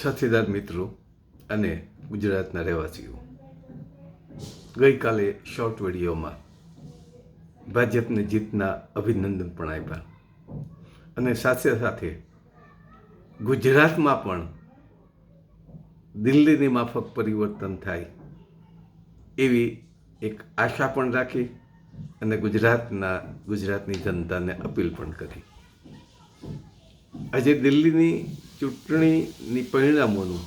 સાથીદાર મિત્રો અને ગુજરાતના રહેવાસીઓ, ગઈકાલે શોર્ટ વિડીયોમાં ભાજપને જીતના અભિનંદન પણ આપ્યા. અને સાથે સાથે ગુજરાતમાં પણ દિલ્હીની માફક પરિવર્તન થાય એવી એક આશા પણ રાખી અને ગુજરાતના, ગુજરાતની જનતાને અપીલ પણ કરી. આજે દિલ્હીની ચૂંટણીની પરિણામોનું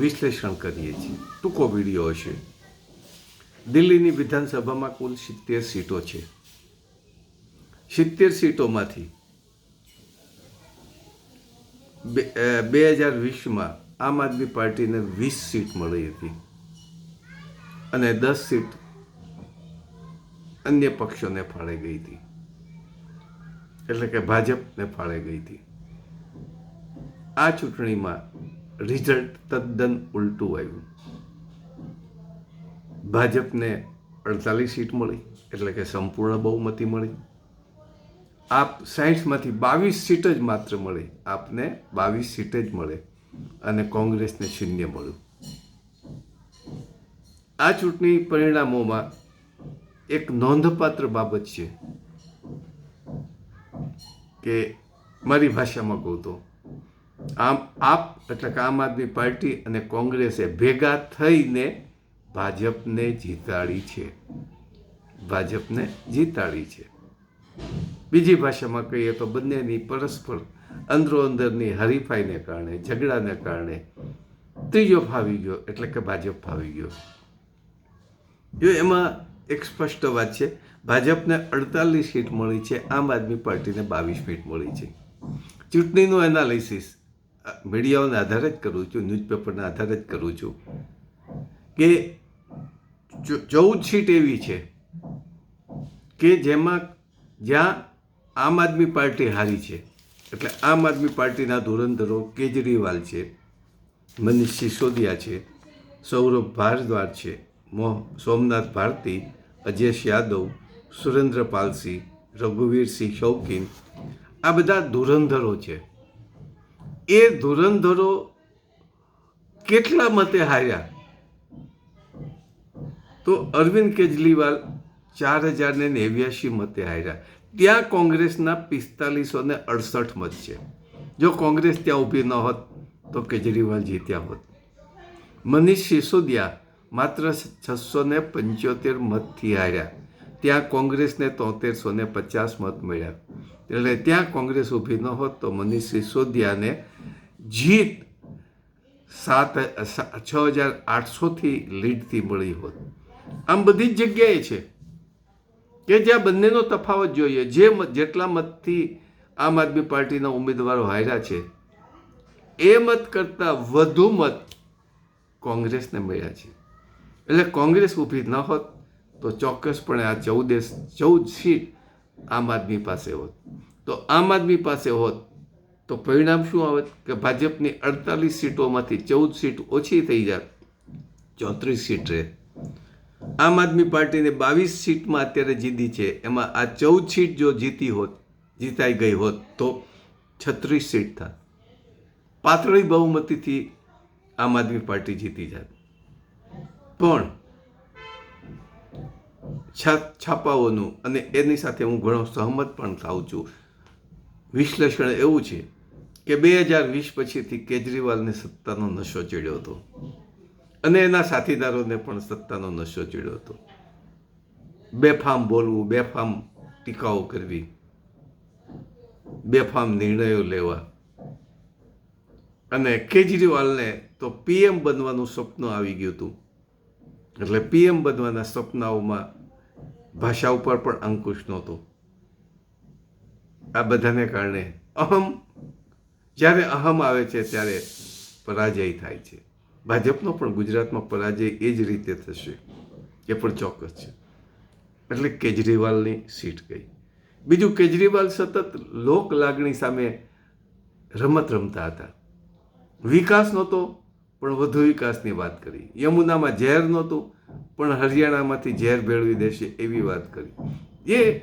વિશ્લેષણ કરીએ છીએ. ટૂંકો વીડિયો હશે. દિલ્હીની વિધાનસભામાં કુલ સિત્તેર સીટો છે. સિત્તેર સીટોમાંથી બે- હજાર વીસમાં આમ આદમી પાર્ટીને વીસ સીટ મળી હતી અને દસ સીટ અન્ય પક્ષોને ફાળે ગઈ હતી. એટલે કે ભાજપને ફાળે ગઈ હતી. આ ચૂંટણીમાં રિઝલ્ટ તદ્દન ઉલટું આવ્યું. ભાજપને અડતાલીસ સીટ મળી, એટલે કે સંપૂર્ણ બહુમતી મળી. આપ સાહીઠમાંથી બાવીસ સીટ જ માત્ર મળી, આપને બાવીસ સીટ જ મળે અને કોંગ્રેસને શૂન્ય મળ્યું. આ ચૂંટણી પરિણામોમાં એક નોંધપાત્ર બાબત છે કે મારી ભાષામાં કહું તો આમ આપ, એટલે આમ આદમી પાર્ટી અને કોંગ્રેસે ભેગા થઈને ભાજપને જીતાડી છે. ભાજપને જીતાડી છે. બીજી ભાષામાં કહીએ તો બંનેની પરસ્પર અંદરો અંદરની હરીફાઈને કારણે, ઝઘડાને કારણે ત્રીજો ફાવી ગયો, એટલે કે ભાજપ ફાવી ગયો. જો એમાં એક સ્પષ્ટ વાત છે, ભાજપને અડતાલીસ સીટ મળી છે, આમ આદમી પાર્ટીને બાવીસ સીટ મળી છે. ચૂંટણીનું એનાલિસિસ મીડિયાઓના આધારે જ કરું છું, ન્યૂઝપેપરના આધારે જ કરું છું. કે ચૌદ સીટ એવી છે કે જેમાં જ્યાં આમ આદમી પાર્ટી હારી છે, એટલે આમ આદમી પાર્ટીના ધુરંધરો કેજરીવાલ છે, મનીષ સિસોદિયા છે, સૌરભ ભારદ્વાજ છે મોહ સોમનાથ ભારતી, અજેશ યાદવ સુરેન્દ્ર પાલસિંહ રઘુવીરસિંહ શૌકીન, આ બધા ધુરંધરો છે. એ ધુરંધરો કેટલા મતે હાર્યા? તો અરવિંદ કેજરીવાલ ચાર હજાર ને નેવ્યાસી મતે હાર્યા. ત્યાં કોંગ્રેસના પિસ્તાલીસો ને અડસઠ મત છે. જો કોંગ્રેસ ત્યાં ઊભી ન હોત, તો કેજરીવાલ જીત્યા હોત. મનીષ સિસોદિયા માત્ર છસો ને પંચોતેર મતથી હાર્યા. ત્યાં કોંગ્રેસને તોતેરસો ને પચાસ મત મળ્યા. એટલે ત્યાં કોંગ્રેસ ઊભી ન હોત તો મનીષ સિસોદિયાને જીત સાત છ હજાર આઠસોથી લીડથી મળી હોત. આમ બધી જ જગ્યાએ છે કે જ્યાં બંનેનો તફાવત જોઈએ, જે જેટલા મતથી આમ આદમી પાર્ટીના ઉમેદવારો હાર્યા છે, એ મત કરતાં વધુ મત કોંગ્રેસને મળ્યા છે. એટલે કોંગ્રેસ ઊભી ન હોત તો ચોક્કસપણે આ ચૌદે ચૌદ સીટ આમ આદમી પાસે હોત. તો આમ આદમી પાસે હોત તો પરિણામ શું આવત કે ભાજપની અડતાલીસ સીટોમાંથી ચૌદ સીટ ઓછી થઈ જાત. ચોત્રીસ સીટ રહે. આમ આદમી પાર્ટીને બાવીસ સીટમાં અત્યારે જીતી છે. એમાં આ ચૌદ સીટ જો જીતી હોત, જીતાઈ ગઈ હોત, તો છત્રીસ સીટ થાત. પાતળી બહુમતીથી આમ આદમી પાર્ટી જીતી જાત. પણ છાપાઓનું અને એની સાથે હું ઘણો સહમત પણ થાઉં છું. વિશ્લેષણ એવું છે કે બે હજાર વીસ પછીથી કેજરીવાલને સત્તાનો નશો ચડ્યો હતો. અને એના સાથીદારોને પણ સત્તાનો નશો ચડ્યો હતો. બેફામ બોલવું, બેફામ ટીકાઓ કરવી, બેફામ નિર્ણયો લેવા. અને કેજરીવાલને તો પીએમ બનવાનું સ્વપ્ન આવી ગયું હતું. એટલે પીએમ બનવાના સપનાઓમાં ભાષા ઉપર પણ અંકુશ નહોતો. આ બધાને કારણે અહમ, જ્યારે અહમ આવે છે, ત્યારે પરાજય થાય છે. ભાજપનો પણ ગુજરાતમાં પરાજય એ જ રીતે થશે. એ પણ ચોક્કસ છે. એટલે કેજરીવાલની સીટ ગઈ. બીજું કેજરીવાલ સતત લોક લાગણી સામે રમત રમતા હતા. વિકાસ નહોતો, પણ વધુ વિકાસની વાત કરી. યમુનામાં ઝેર નહોતું પણ હરિયાણામાંથી ઝેર ભેળવી દેશે એવી વાત કરી. એ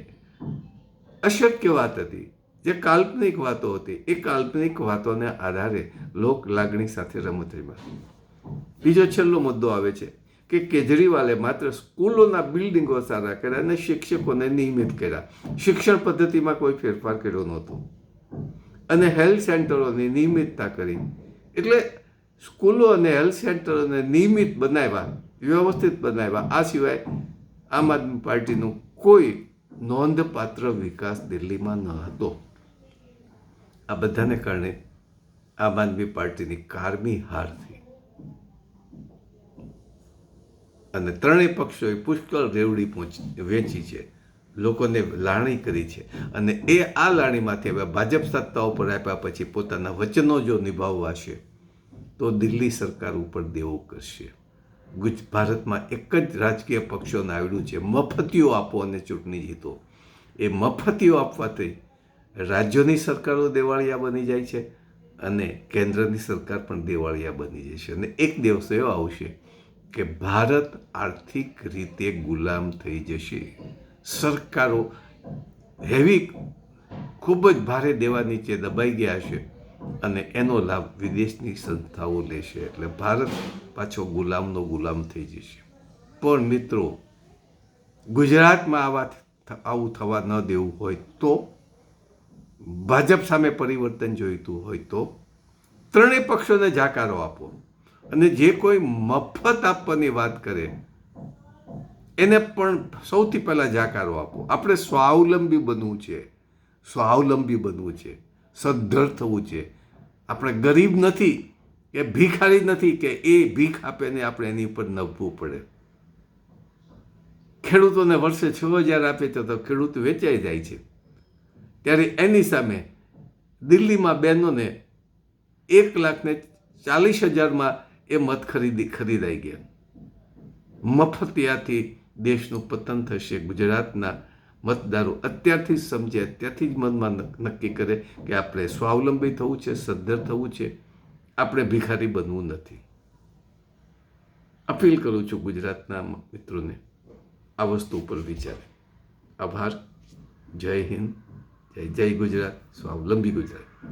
અશક્ય વાત હતી. જે કાલ્પનિક વાતો હતી, એ કાલ્પનિક વાતોને આધારે લોક લાગણી સાથે રમત રમ્યા. બીજો છેલ્લો મુદ્દો આવે છે કે કેજરીવાલે માત્ર સ્કૂલોના બિલ્ડિંગો સારા કર્યા અને શિક્ષકોને નિયમિત કર્યા. શિક્ષણ પદ્ધતિમાં કોઈ ફેરફાર કર્યો નહોતો. અને હેલ્થ સેન્ટરોની નિયમિતતા કરી. એટલે સ્કૂલો અને હેલ્થ સેન્ટરોને નિયમિત બનાવ્યા. વ્યવસ્થિત બનાવ્યા. આ સિવાય આમ આદમી પાર્ટીનું કોઈ નોંધપાત્ર વિકાસ દિલ્હીમાં ન હતો. આ બધાને કારણે આમ આદમી પાર્ટીની કારમી હાર થઈ. અને ત્રણેય પક્ષોએ પુષ્કળ રેવડી પહોંચી વેચી છે. લોકોને લાણી કરી છે. અને એ આ લાણીમાંથી હવે ભાજપ સત્તા ઉપર આપ્યા પછી પોતાના વચનો જો નિભાવવા છે, તો દિલ્હી સરકાર ઉપર દેવો કરશે. ગુજ, ભારતમાં એક જ રાજકીય પક્ષોને આવડ્યું છે. મફતીઓ આપો અને ચૂંટણી જીતો. એ મફતીઓ આપવાથી રાજ્યોની સરકારો દેવાળિયા બની જાય છે અને કેન્દ્રની સરકાર પણ દેવાળિયા બની જશે અને એક દિવસ એવો આવશે કે ભારત આર્થિક રીતે ગુલામ થઈ જશે. સરકારો હેવી ખૂબ જ ભારે દેવા નીચે દબાઈ ગયા છે. અને એનો લાભ વિદેશની સંસ્થાઓ લેશે એટલે ભારત પાછો ગુલામનો ગુલામ થઈ જશે. પણ મિત્રો, ગુજરાતમાં આવા આવું થવા ન દેવું હોય તો, ભાજપ સામે પરિવર્તન જોઈતું હોય તો, ત્રણેય પક્ષોને જાકારો આપો. અને જે કોઈ મફત આપવાની વાત કરે, એને પણ સૌથી પહેલાં જાકારો આપો. આપણે સ્વાવલંબી બનવું છે. સ્વાવલંબી બનવું છે. સદ્ધર થવું છે. આપણે ગરીબ નથી કે ભીખારી નથી કે એ ભીખ આપે ને આપણે એની ઉપર નભવું પડે. ખેડૂતોને વર્ષે છ હજાર આપે તો તો ખેડૂત વેચાઈ જાય છે. ત્યારે એની સામે દિલ્હીમાં બહેનોને એક લાખને ચાલીસ હજારમાં એ મત ખરીદી ખરીદાઈ ગયા. મફતિયાથી દેશનું પતન થશે ગુજરાતના મતદારો અત્યારથી જ સમજે, અત્યારથી જ મનમાં નક- નક્કી કરે કે આપણે સ્વાવલંબી થવું છે, સદ્ધર થવું છે. આપણે ભિખારી બનવું નથી. અપીલ કરું છું ગુજરાતના મિત્રોને આ વસ્તુ ઉપર વિચારે. આભાર. જય હિન્દ. જય જય ગુજરાત. સ્વાવલંબી ગુજરાત.